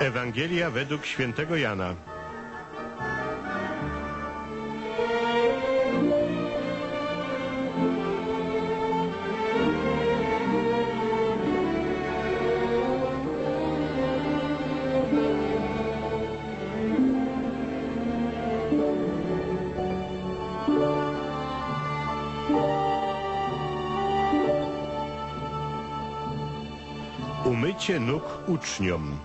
Ewangelia według świętego Jana. Umycie nóg uczniom.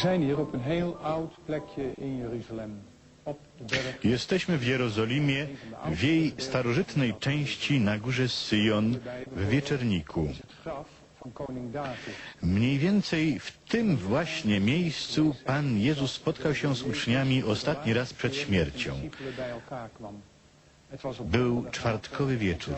Zijn hier op een heel oud plekje in Jeruzalem. Jesteśmy w Jerozolimie, w jej starożytnej części na górze Syjon, w Wieczerniku. Mniej więcej w tym właśnie miejscu Pan Jezus spotkał się z uczniami ostatni raz przed śmiercią. Był czwartkowy wieczór.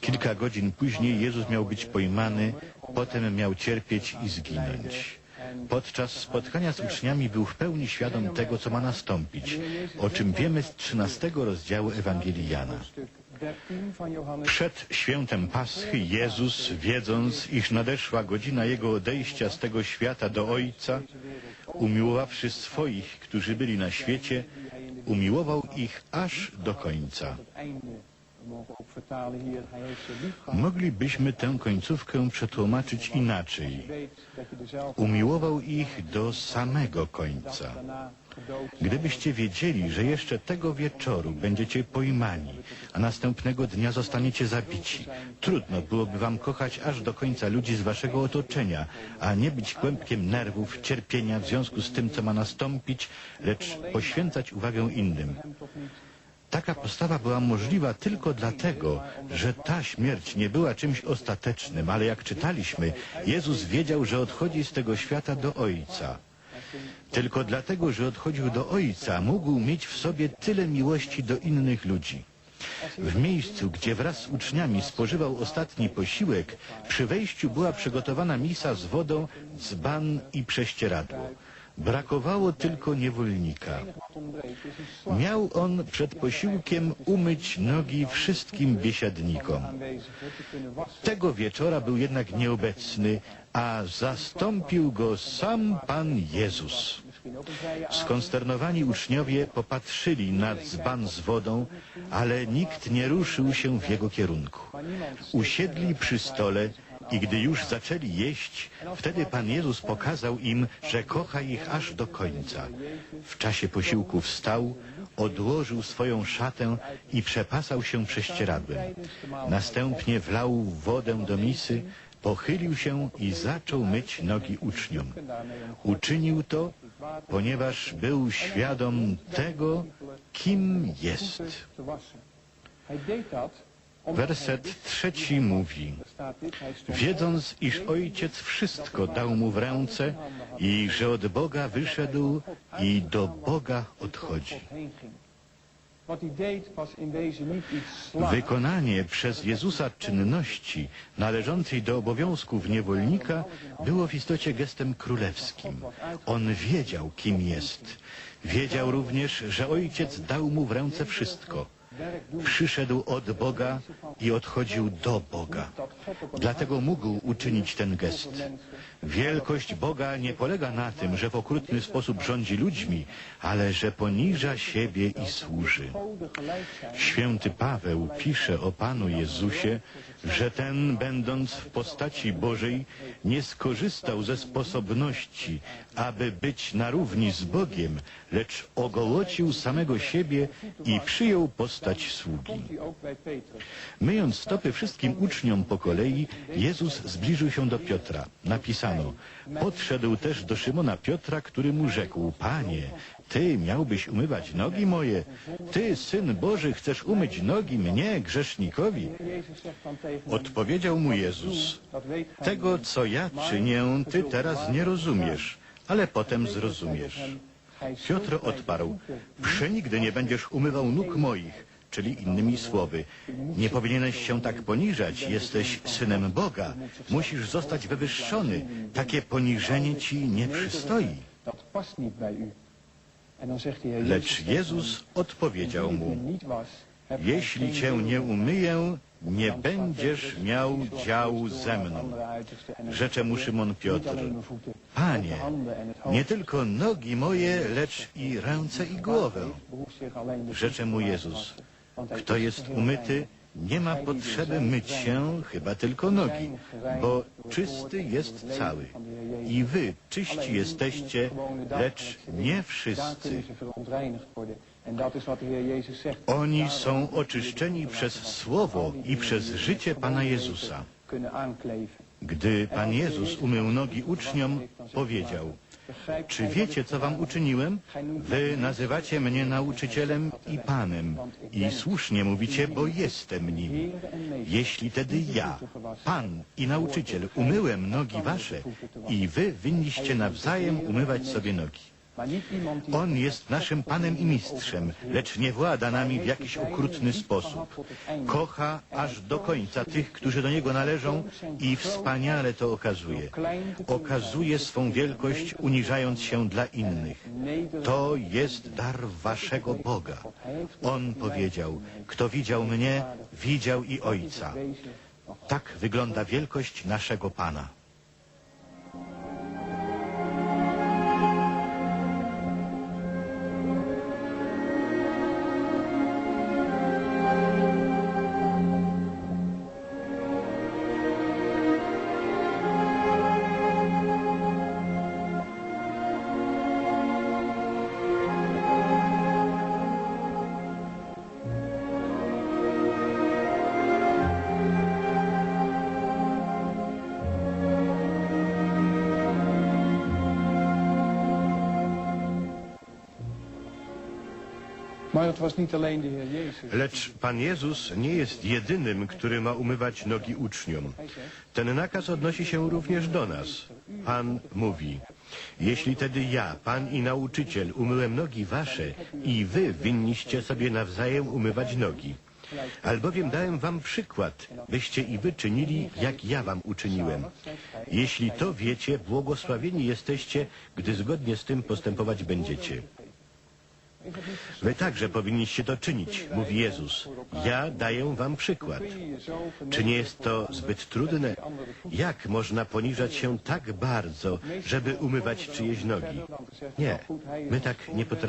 Kilka godzin później Jezus miał być pojmany, potem miał cierpieć i zginąć. Podczas spotkania z uczniami był w pełni świadom tego, co ma nastąpić, o czym wiemy z 13 rozdziału Ewangelii Jana. hoofdstuk 13 van Johannes. Przed świętem Paschy Jezus, wiedząc, iż nadeszła godzina Jego odejścia z tego świata do Ojca, umiłowawszy swoich, którzy byli na świecie, umiłował ich aż do końca. Moglibyśmy tę końcówkę przetłumaczyć inaczej. Umiłował ich do samego końca. Gdybyście wiedzieli, że jeszcze tego wieczoru będziecie pojmani, a następnego dnia zostaniecie zabici, trudno byłoby wam kochać aż do końca ludzi z waszego otoczenia, a nie być kłębkiem nerwów, cierpienia w związku z tym, co ma nastąpić, lecz poświęcać uwagę innym. Taka postawa była możliwa tylko dlatego, że ta śmierć nie była czymś ostatecznym, ale jak czytaliśmy, Jezus wiedział, że odchodzi z tego świata do Ojca. Tylko dlatego, że odchodził do Ojca, mógł mieć w sobie tyle miłości do innych ludzi. W miejscu, gdzie wraz z uczniami spożywał ostatni posiłek, przy wejściu była przygotowana misa z wodą, dzban i prześcieradło. Brakowało tylko niewolnika. Miał on przed posiłkiem umyć nogi wszystkim biesiadnikom. Tego wieczora był jednak nieobecny, a zastąpił go sam Pan Jezus. Skonsternowani uczniowie popatrzyli na dzban z wodą, ale nikt nie ruszył się w jego kierunku. Usiedli przy stole i gdy już zaczęli jeść, wtedy Pan Jezus pokazał im, że kocha ich aż do końca. W czasie posiłku wstał, odłożył swoją szatę i przepasał się prześcieradłem. Następnie wlał wodę do misy, pochylił się i zaczął myć nogi uczniom. Uczynił to, ponieważ był świadom tego, kim jest. Werset trzeci mówi, wiedząc, iż Ojciec wszystko dał mu w ręce i że od Boga wyszedł i do Boga odchodzi. Wykonanie przez Jezusa czynności należącej do obowiązków niewolnika było w istocie gestem królewskim. On wiedział, kim jest. Wiedział również, że Ojciec dał mu w ręce wszystko. Przyszedł od Boga i odchodził do Boga. Dlatego mógł uczynić ten gest. Wielkość Boga nie polega na tym, że w okrutny sposób rządzi ludźmi, ale że poniża siebie i służy. Święty Paweł pisze o Panu Jezusie, że ten, będąc w postaci Bożej, nie skorzystał ze sposobności, aby być na równi z Bogiem, lecz ogołocił samego siebie i przyjął postać sługi. Myjąc stopy wszystkim uczniom po kolei, Jezus zbliżył się do Piotra. Napisano, podszedł też do Szymona Piotra, który mu rzekł, Panie, Ty miałbyś umywać nogi moje? Ty, Syn Boży, chcesz umyć nogi mnie, grzesznikowi? Odpowiedział mu Jezus, tego, co ja czynię, Ty teraz nie rozumiesz, ale potem zrozumiesz. Piotr odparł, przenigdy nie będziesz umywał nóg moich, czyli innymi słowy, nie powinieneś się tak poniżać, jesteś synem Boga, musisz zostać wywyższony, takie poniżenie ci nie przystoi. Lecz Jezus, odpowiedział mu, jeśli cię nie umyję, nie będziesz miał działu ze mną. Rzecze mu Szymon Piotr, Panie, nie tylko nogi moje, lecz i ręce i głowę. Rzecze mu Jezus, Kto jest umyty, nie ma potrzeby myć się, chyba tylko nogi, bo czysty jest cały. I wy czyści jesteście, lecz nie wszyscy. Oni są oczyszczeni przez Słowo i przez życie Pana Jezusa. Gdy Pan Jezus umył nogi uczniom, powiedział, czy wiecie, co wam uczyniłem? Wy nazywacie mnie nauczycielem i Panem i słusznie mówicie, bo jestem nim. Jeśli tedy ja, Pan i nauczyciel, umyłem nogi wasze i wy winniście nawzajem umywać sobie nogi. On jest naszym Panem i Mistrzem, lecz nie włada nami w jakiś okrutny sposób. Kocha aż do końca tych, którzy do Niego należą i wspaniale to okazuje. Okazuje swą wielkość, uniżając się dla innych. To jest dar waszego Boga. On powiedział, kto widział mnie, widział i Ojca. Tak wygląda wielkość naszego Pana. Lecz Pan Jezus nie jest jedynym, który ma umywać nogi uczniom. Ten nakaz odnosi się również do nas. Pan mówi, jeśli tedy ja, Pan i nauczyciel, umyłem nogi wasze i wy winniście sobie nawzajem umywać nogi. Albowiem dałem wam przykład, byście i wy czynili, jak ja wam uczyniłem. Jeśli to wiecie, błogosławieni jesteście, gdy zgodnie z tym postępować będziecie. Wy także powinniście to czynić, mówi Jezus. Ja daję wam przykład. Czy nie jest to zbyt trudne? Jak można poniżać się tak bardzo, żeby umywać czyjeś nogi? Nie, my tak nie potrafimy.